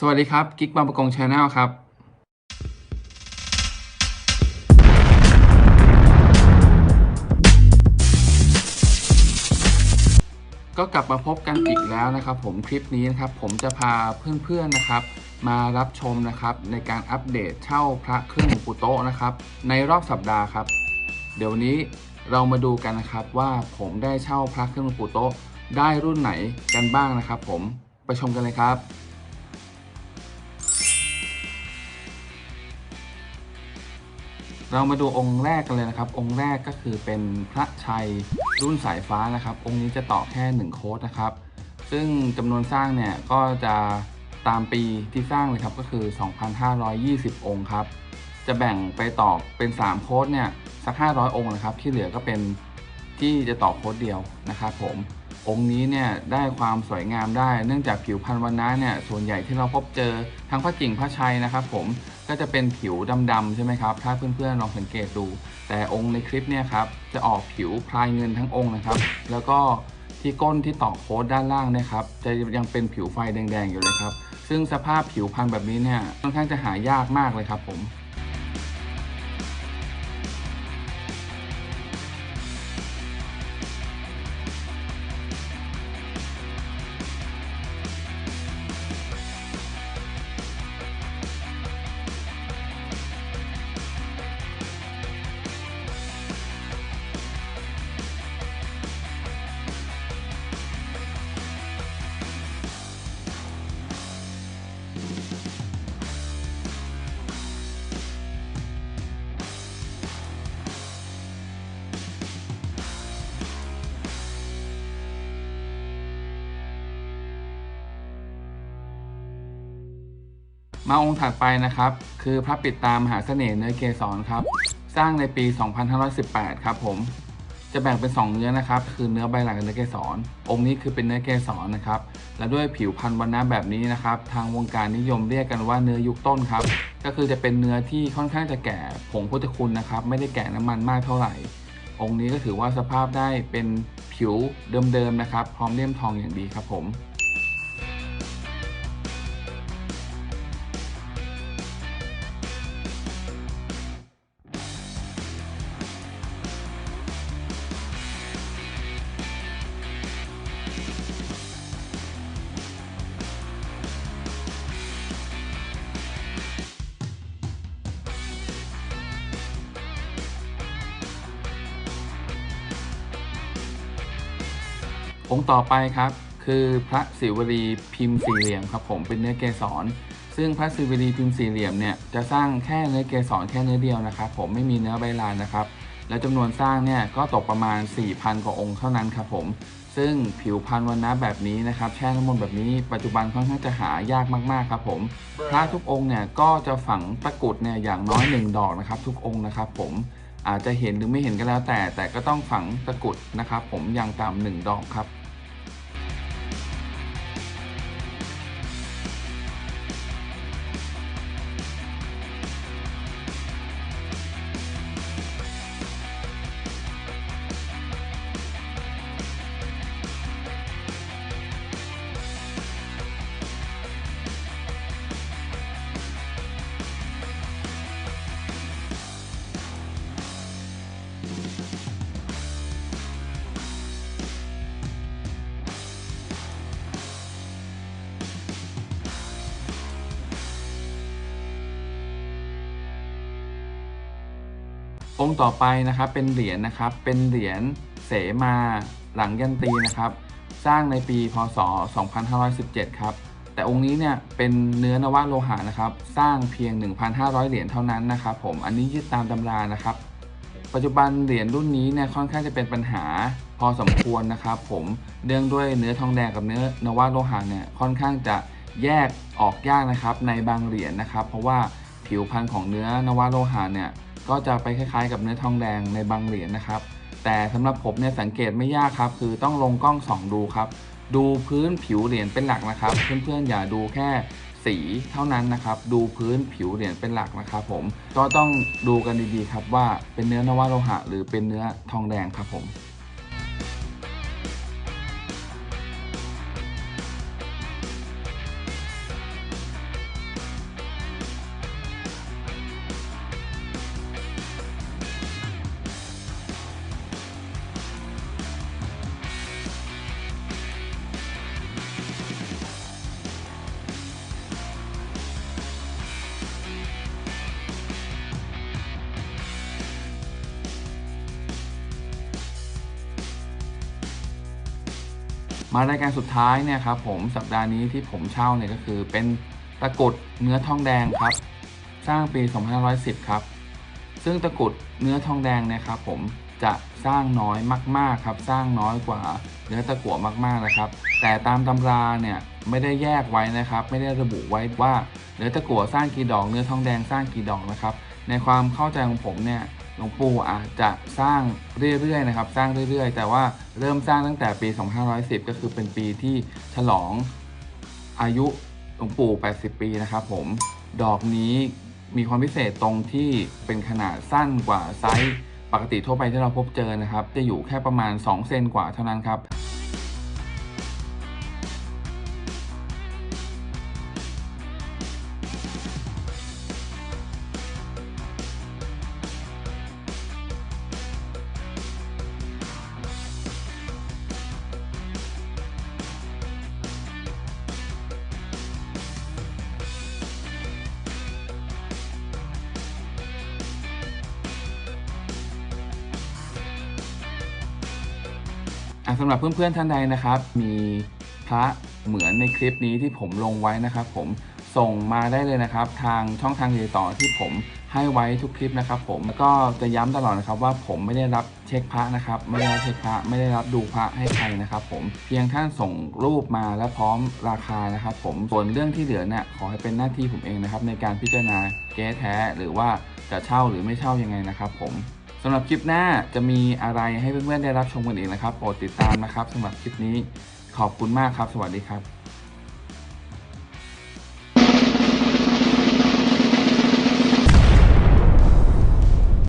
สวัสดีครับกิ๊กบางประกงชาแนลครับ ก็กลับมาพบกันอีกแล้วนะครับ ผมคลิปนี้นะครับ ผมจะพาเพื่อนๆนะครับ มารับชมนะครับ ในการอัปเดตเช่าพระเครื่องหลวงปู่โตะนะครับ ในรอบสัปดาห์ครับ เดี๋ยวนนี้เรามาดูกันนะครับว่าผมได้เช่าพระเครื่องหลวงปู่โตะได้รุ่นไหนกันบ้างนะครับ ผมไปชมกันเลยครับ เรามาดูองค์แรกกันเลยนะครับ องค์แรกก็คือเป็นพระชัยรุ่นสายฟ้านะครับ องค์นี้จะต่อแค่ 1 โค้ดนะครับ ซึ่งจำนวนสร้างเนี่ยก็จะตามปีที่สร้างเลยครับก็คือ 2,520 องค์ครับ จะแบ่งไปต่อเป็น 3 โค้ดเนี่ยสัก 500 องค์นะครับ ที่เหลือก็เป็นที่จะต่อโค้ดเดียวนะครับผมองค์นี้เนี่ยได้ความสวยงามได้ เนื่องจากผิวพันธุ์วันนะเนี่ยส่วนใหญ่ที่เราพบเจอทั้งพระกิ่งพระชัยนะครับ ผม ก็จะเป็นผิวดำๆใช่ไหมครับ ถ้าเพื่อนๆลองสังเกตดู แต่องค์ในคลิปเนี่ยครับจะออกผิวพลายเงินทั้งองค์นะครับ แล้วก็ที่ก้นที่ต่อโค้ดด้านล่างเนะครับ จะยังเป็นผิวไฟแดงๆอยู่เลยครับ ซึ่งสภาพผิวพันธุ์แบบนี้เนี่ยค่อนข้างจะหายากมากเลยครับผม มาองค์ถัดไปนะครับ คือพระปิดตามหาเสน่ห์เนื้อเกสรครับ สร้างในปี 2518 ครับผมจะแบ่งเป็น 2 เนื้อนะครับ คือเนื้อใบหลังกับเนื้อเกสรองค์นี้คือเป็นเนื้อเกสรนะครับ และด้วยผิวพันธุ์วันนะแบบนี้นะครับ ทางวงการนิยมเรียกกันว่าเนื้อยุคต้นครับ ก็คือจะเป็นเนื้อที่ค่อนข้างจะแก่ผงพุทธคุณนะครับ ไม่ได้แก่น้ำมันมากเท่าไหร่ องค์นี้ก็ถือว่าสภาพได้เป็นผิวเดิมๆนะครับ พร้อมเลี่ยมทองอย่างดีครับผม องค์ต่อไปครับคือพระศิวลีพิมพ์สี่เหลี่ยมครับผมเป็นเนื้อเกสร ซึ่งพระศิวลีพิมพ์สี่เหลี่ยมเนี่ยจะสร้างแค่เนื้อเกสรแค่เนื้อเดียวนะครับผมไม่มีเนื้อใบลานนะครับและจำนวนสร้างเนี่ยก็ตกประมาณ 4,000 กว่าองค์เท่านั้นครับผม ซึ่งผิวพันธุ์วันนะแบบนี้นะครับแช่น้ำมนต์แบบนี้ปัจจุบันค่อนข้างจะหายากมากๆครับผมพระทุกองค์เนี่ยก็จะฝังตะกรุดเนี่ยอย่างน้อยหนึ่งดอกนะครับทุกองค์นะครับผมอาจจะเห็นหรือไม่เห็นก็แล้วแต่ แต่ก็ต้องฝังตะกรุดนะครับผมอย่างต่ำหนึ่งดอกครับ องค์ต่อไปนะครับเป็นเหรียญนะครับเป็นเหรียญเสมาหลังยันตีนะครับ สร้างในปีพศ 2517 ครับ แต่องค์นี้เนี่ยเป็นเนื้อนวโลหะนะครับ สร้างเพียง 1,500 เหรียญเท่านั้นนะครับ ผมอันนี้ยึดตามตำรานะครับ ปัจจุบันเหรียญรุ่นนี้เนี่ยค่อนข้างจะเป็นปัญหาพอสมควรนะครับ ผมเนื่องด้วยเนื้อทองแดงกับเนื้อนวโลหะเนี่ยค่อนข้างจะแยกออกยากนะครับในบางเหรียญนะครับ เพราะว่า ผิวพันธุ์ของเนื้อนวโลหะเนี่ยก็จะไปคล้ายๆ กับเนื้อทองแดงในบางเหรียญนะครับ แต่สำหรับผมเนี่ยสังเกตไม่ยากครับ คือต้องลงกล้องส่องดูครับ ดูพื้นผิวเหรียญเป็นหลักนะครับ เพื่อนๆอย่าดูแค่สีเท่านั้นนะครับ ดูพื้นผิวเหรียญเป็นหลักนะครับ ผมก็ต้องดูกันดีๆครับว่าเป็นเนื้อนวโลหะ หรือเป็นเนื้อทองแดงครับผมารายการสุดท้ายเนี่ยครับผมสัปดาห์นี้ที่ผมเช่าเนี่ยก็คือเป็นตะกรุดเนื้อทองแดงครับ สร้างปี 2510 ครับ ซึ่งตะกรุดเนื้อทองแดงเนี่ยครับผมจะสร้างน้อยมาก ๆครับ สร้างน้อยกว่าเนื้อตะกั่วมากๆนะครับ แต่ตามตำราเนี่ยไม่ได้แยกไว้นะครับ ไม่ได้ระบุไว้ว่าเนื้อตะกั่วสร้างกี่ดอกเนื้อทองแดงสร้างกี่ดอกนะครับ ในความเข้าใจของผมเนี่ย หลวงปู่อาจจะสร้างเรื่อยๆนะครับ สร้างเรื่อยๆ แต่ว่าเริ่มสร้างตั้งแต่ปี 2510 ก็คือเป็นปีที่ฉลองอายุหลวงปู่ 80 ปีนะครับผม ดอกนี้มีความพิเศษตรงที่เป็นขนาดสั้นกว่าไซส์ปกติทั่วไปที่เราพบเจอนะครับ จะอยู่แค่ประมาณ 2 เซนกว่าเท่านั้นครับ สำหรับเพื่อนๆท่านใดนะครับ มีพระเหมือนในคลิปนี้ที่ผมลงไว้นะครับ ผมส่งมาได้เลยนะครับ ทางช่องทางติดต่อที่ผมให้ไว้ทุกคลิปนะครับ ผมแล้วก็จะย้ำตลอดนะครับว่าผมไม่ได้รับเช็คพระนะครับไม่ได้รับเช็คพระไม่ได้รับดูพระให้ใครนะครับ ผมเพียงท่านส่งรูปมาและพร้อมราคานะครับ ผมส่วนเรื่องที่เหลือเนี่ยขอให้เป็นหน้าที่ผมเองนะครับ ในการพิจารณาเก๊แท้หรือว่าจะเช่าหรือไม่เช่ายังไงนะครับ ผม สำหรับคลิปหน้าจะมีอะไรให้เพื่อนๆได้รับชมกันอีกนะครับโปรดติดตามนะครับสำหรับคลิปนี้ขอบคุณมากครับ สวัสดีครับ